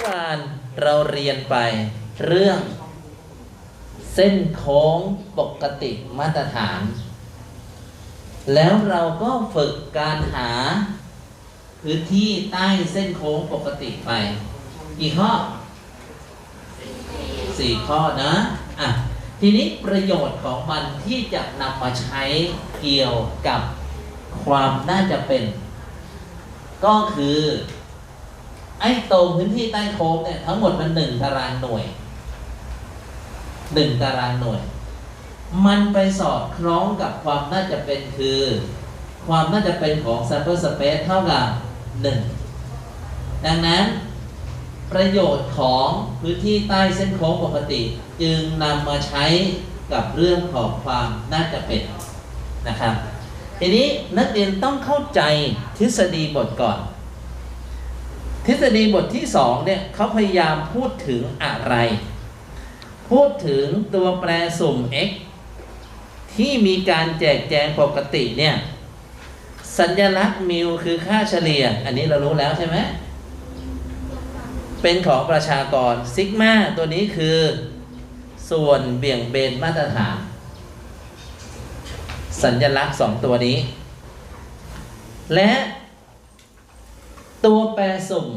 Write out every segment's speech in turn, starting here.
อวานเราเรียนไปเรื่อง เส้นโค้งปกติมาตรฐาน แล้วเราก็ฝึกการหา พื้นที่ใต้เส้นโค้งปกติไป กี่ข้อสี่ข้อนะอะทีนี้ประโยชน์ของมันที่จะนำมาใช้เกี่ยวกับความน่าจะเป็น ก็คือ ไอ้ตรงพื้นที่ใต้โค้งเนี่ยทั้งหมดมันหนึ่งตารางหน่วยหนึ่งตารางหน่วย มันไปสอดคล้องกับความน่าจะเป็นคือ ความน่าจะเป็นของ sample space เท่ากับหนึ่งดังนั้นประโยชน์ของพื้นที่ใต้เส้นโค้งปกติ จึงนำมาใช้กับเรื่องของความน่าจะเป็นนะครับทีนี้นักเรียนต้องเข้าใจทฤษฎีบทก่อน ทฤษฎีบทที่สองเนี่ยเขาพยายามพูดถึงอะไร พูดถึงตัวแปรสุ่ม x ที่มีการแจกแจงปกติเนี่ย สัญลักษณ์มิวคือค่าเฉลี่ย อันนี้เรารู้แล้วใช่ไหมเป็นของประชากรซิกมาตัวนี้คือ ส่วนเบี่ยงเบนมาตรฐาน สัญลักษณ์สองตัวนี้ และ รสุ่ม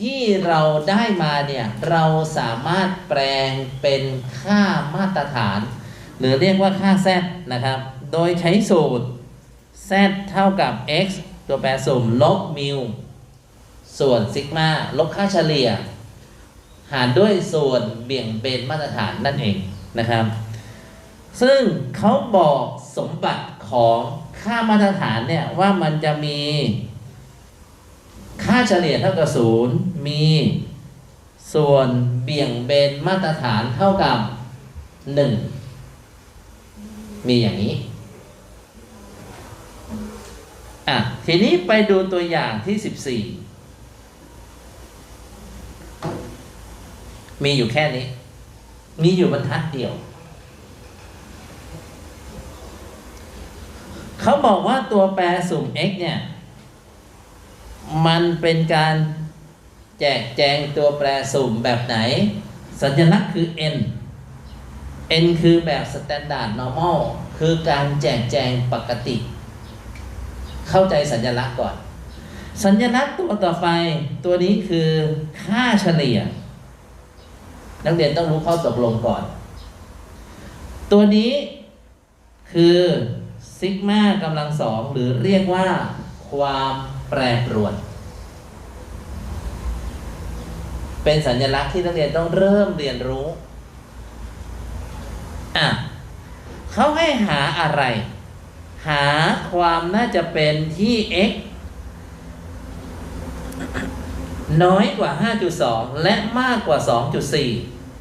ที่เราได้มาเนี่ยเราสามารถแปลงเป็นค่ามาตรฐาน หรือเรียกว่าค่า z นะครับ โดยใช้สูตร z เท่ากับ x ตัวแปรสุ่มลบมิวส่วนซิกมาลบค่าเฉลี่ย หารด้วยส่วนเบี่ยงเบนมาตรฐานนั่นเองนะครับ ซึ่งเขาบอกสมบัติของค่ามาตรฐานเนี่ยว่ามันจะมี ค่าเฉลี่ยเท่ากับศูนย์มีส่วนเบี่ยงเบนมาตรฐานเท่ากับหนึ่งมีอย่างนี้อะทีนี้ไปดูตัวอย่างที่สิบสี่มีอยู่แค่นี้ มีอยู่บรรทัดเดียว เขาบอกว่าตัวแปรสุ่ม x เนี่ย มันเป็นการแจกแจงตัวแปรสุ่มแบบไหน สัญลักษณ์คือ n n คือแบบ standard normal คือการแจกแจงปกติ เข้าใจสัญลักษณ์ก่อน สัญลักษณ์ตัวต่อไปตัวนี้คือค่าเฉลี่ย นักเรียนต้องรู้ข้อตกลงก่อน ตัวนี้คือซิกมากำลังสองหรือเรียกว่าความ แปรปรวน เป็นสัญลักษณ์ที่นักเรียนต้องเริ่มเรียนรู้ อะเขาให้หาอะไร หาความน่าจะเป็นที่ x น้อยกว่า 5.2 และมากกว่า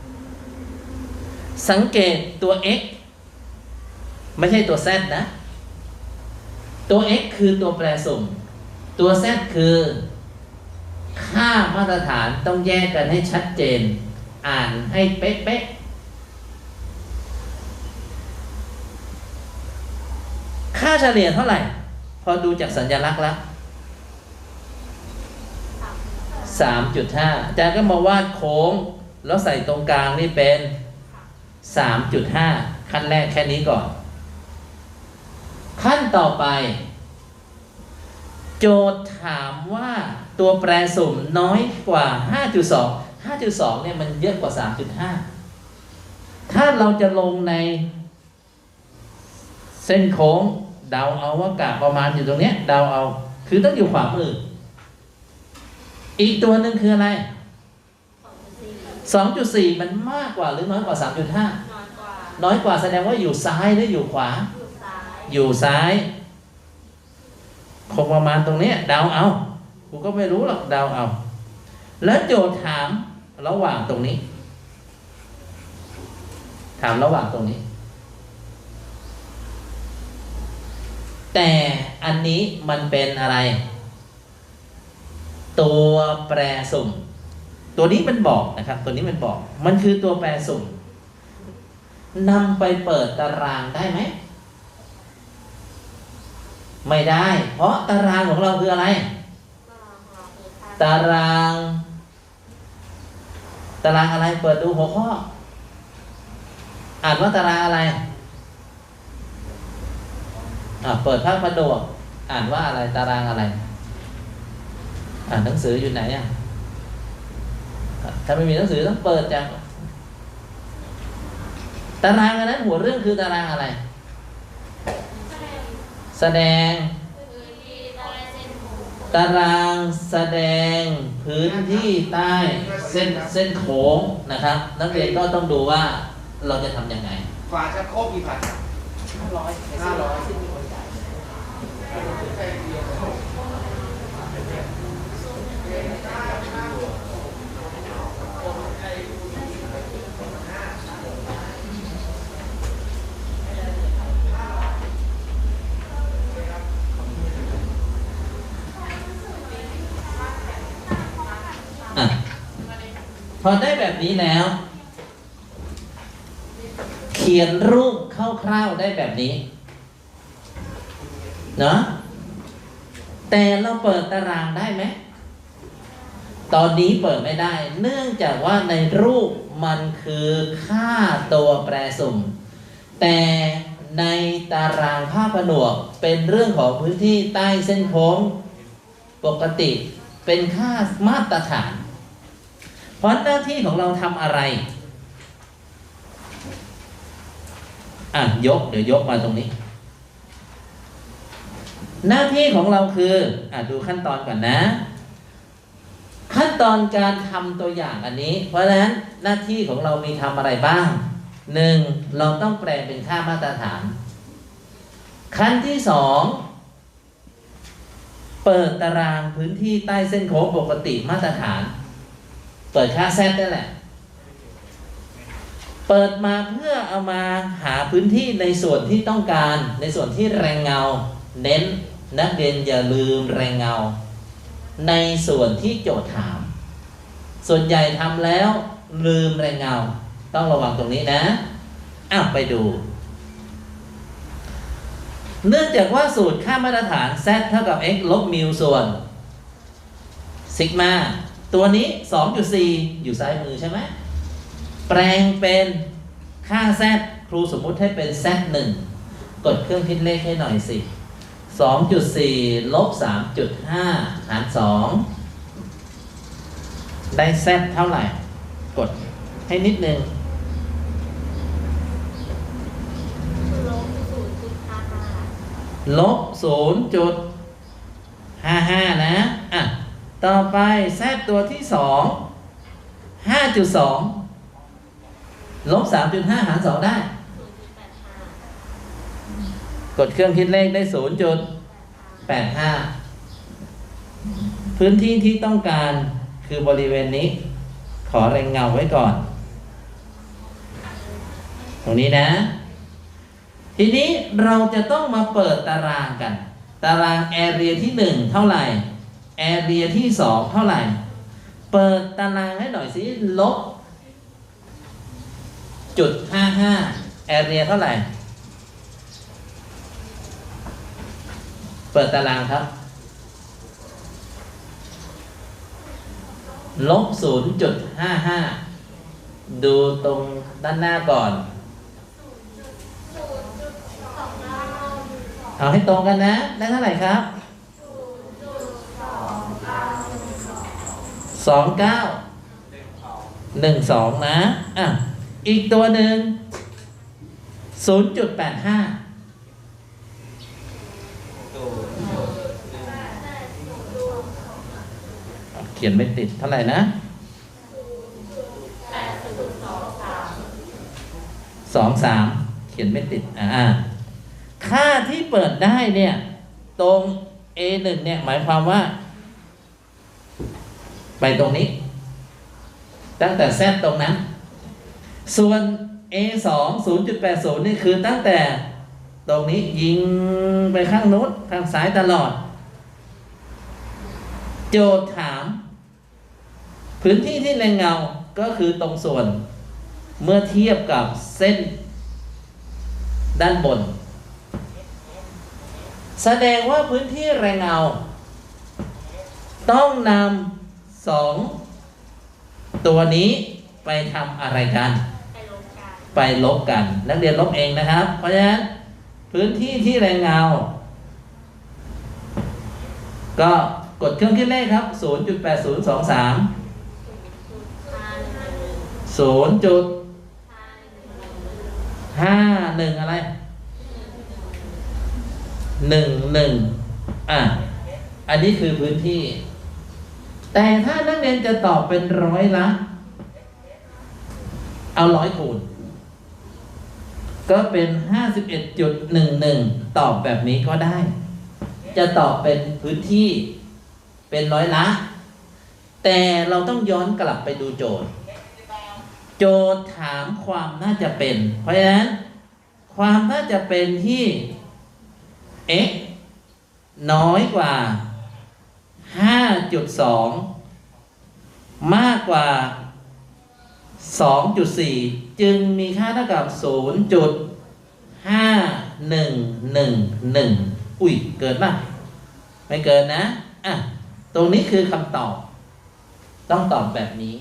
2.4 สังเกตตัว x ไม่ใช่ตัว z นะ ตัว x คือตัวแปรสุ่ม ตัว z คือ ค่ามาตรฐานต้องแยกกันให้ชัดเจน อ่านให้เป๊ะๆ ค่าเฉลี่ยเท่าไหร่ พอดูจากสัญลักษณ์แล้ว3.5อาจารย์ก็มาวาดโค้ง แล้วใส่ตรงกลางนี่เป็น3.5ขั้นแรกแค่นี้ก่อน ขั้นต่อไป โจทย์ถามว่าตัวแปรสุ่มน้อยกว่า 5.2 5.2เนี่ยมันเยอะกว่า 3.5 ถ้าเราจะลงใน เส้นโค้งเดาเอาว่ากะประมาณอยู่ตรงเนี้ยเดาเอา คือต้องอยู่ขวามือ อีกตัวหนึ่งคืออะไร 2.4 มันมากกว่าหรือน้อยกว่า 3.5 น้อยกว่า น้อยกว่าแสดงว่าอยู่ซ้ายหรืออยู่ขวา อยู่ซ้ายอยู่ซ้าย คงประมาณตรงนี้เดาเอากูก็ไม่รู้หรอกเดาเอา แล้วโจทย์ถามระหว่างตรงนี้ ถามระหว่างตรงนี้ แต่อันนี้มันเป็นอะไร ตัวแปรสุ่ม ตัวนี้มันบอกนะครับ ตัวนี้มันบอก มันคือตัวแปรสุ่มนำไปเปิดตารางได้ไหม ไม่ได้ เพราะตารางของเราคืออะไร ตาราง ตารางอะไรเปิดดูหัวข้อ อ่านว่าตารางอะไรอะเปิดภาคผนวกอ่านว่าอะไรตารางอะไร อ่านหนังสืออยู่ไหนอะถ้าไม่มีหนังสือต้องเปิดจากตารางอันนั้นหัวเรื่องคือตารางอะไร แสดง ตารางแสดงพื้นที่ใต้เส้นเส้นโค้งนะครับ นักเรียนก็ต้องดูว่าเราจะทำยังไง ฝาชักโครกกี่ฝาห้าร้อยห้าร้อย อะพอได้แบบนี้แล้ว เขียนรูปคร่าวๆได้แบบนี้เนาะแต่เราเปิดตารางได้ไหม ตอนนี้เปิดไม่ได้ เนื่องจากว่าในรูปมันคือค่าตัวแปรสุ่ม แต่ในตารางภาพผนวกเป็นเรื่องของพื้นที่ใต้เส้นโค้งปกติ เป็นค่ามาตรฐาน เพราะหน้าที่ของเราทำอะไร อะ ยก เดี๋ยวยกมาตรงนี้ หน้าที่ของเราคือ อะ ดูขั้นตอนก่อนนะ ขั้นตอนการทำตัวอย่างอันนี้ เพราะฉะนั้นหน้าที่ของเรามีทำอะไรบ้างหนึ่งเราต้องแปลงเป็นค่ามาตรฐาน ขั้นที่สอง เปิดตารางพื้นที่ใต้เส้นโค้งปกติมาตรฐาน เปิดค่าแซดนั่นแหละ เปิดมาเพื่อเอามาหาพื้นที่ในส่วนที่ต้องการ ในส่วนที่แรงเงา เน้นนักเรียนอย่าลืมแรงเงา ในส่วนที่โจทย์ถาม ส่วนใหญ่ทำแล้วลืมแรงเงา ต้องระวังตรงนี้นะอ้าวไปดู เนื่องจากว่าสูตรค่ามาตรฐาน z เท่ากับ x ลบมิวส่วนซิกมาตัวนี้ 2.4 อยู่ซ้ายมือใช่ไหมแปลงเป็นค่า z ครูสมมุติให้เป็น z 1กดเครื่องคิดเลขให้หน่อยสิ 2.4 ลบ 3.5 หาร 2 ได้ z เท่าไหร่ กดให้นิดนึง ลบศูนย์จุดห้าห้านะ อะ ต่อไปแซดตัวที่สองห้าจุดสองลบสามจุดห้าหารสองได้ กดเครื่องคิดเลขได้ศูนย์จุดแปดห้าพื้นที่ที่ต้องการคือบริเวณนี้ ขอแรงเงาไว้ก่อน ตรงนี้นะ ทีนี้เราจะต้องมาเปิดตารางกัน ตารางแอเรียที่ 1 เท่าไหร่แอเรียที่ 2 เท่าไหร่ เปิดตารางให้หน่อยสิลบจุดห้าห้าแอเรียเท่าไหร่ เปิดตารางครับลบศูนย์จุดห้าห้าดูตรงด้านหน้าก่อน เอาให้ตรงกันนะ ได้เท่าไหร่ครับสองเก้าหนึ่งสองนะ อะ อีกตัวหนึ่งศูนย์จุดแปดห้าเขียนไม่ติดเท่าไหร่นะสองสามเขียนไม่ติด อ่า เปิดได้เนี่ย ตรง A1 เนี่ย หมายความว่า ไปตรงนี้ ตั้งแต่ Z ตรงนั้น ส่วน A2 0.80 นี่คือตั้งแต่ตรงนี้ยิงไปข้างนู้นทางซ้ายตลอด โจทย์ถาม พื้นที่ที่แรงเงาก็คือตรงส่วน เมื่อเทียบกับเส้นด้านบน แสดงว่าพื้นที่แรงเงา ต้องนำสองตัวนี้ไปทำอะไรกันไปลงกัน ไปลบกัน นักเรียนลบเองนะครับ เพราะฉะนั้นพื้นที่ที่แรงเงา ก็กดเครื่องคิดเลขครับ 0.8023ศูนย์จุดห้าหนึ่งหนึ่ง0จุดห้าหนึ่งหนึ่งห้าหนึ่งอะไร หนึ่งหนึ่งอะอันนี้คือพื้นที่ แต่ถ้านักเรียนจะตอบเป็นร้อยละ เอาร้อยคูณก็เป็นห้าสิบเอ็ดจุดหนึ่งหนึ่งตอบแบบนี้ก็ได้ จะตอบเป็นพื้นที่เป็นร้อยละ แต่เราต้องย้อนกลับไปดูโจทย์ โจทย์ถามความน่าจะเป็น เพราะฉะนั้น ความน่าจะเป็นที่ x น้อยกว่า 5.2 มากกว่า 2.4 จึงมีค่าเท่ากับ 0.5111 อุ้ย เกินป่ะ ไม่เกินนะ อะ ตรงนี้คือคำตอบ ต้องตอบแบบนี้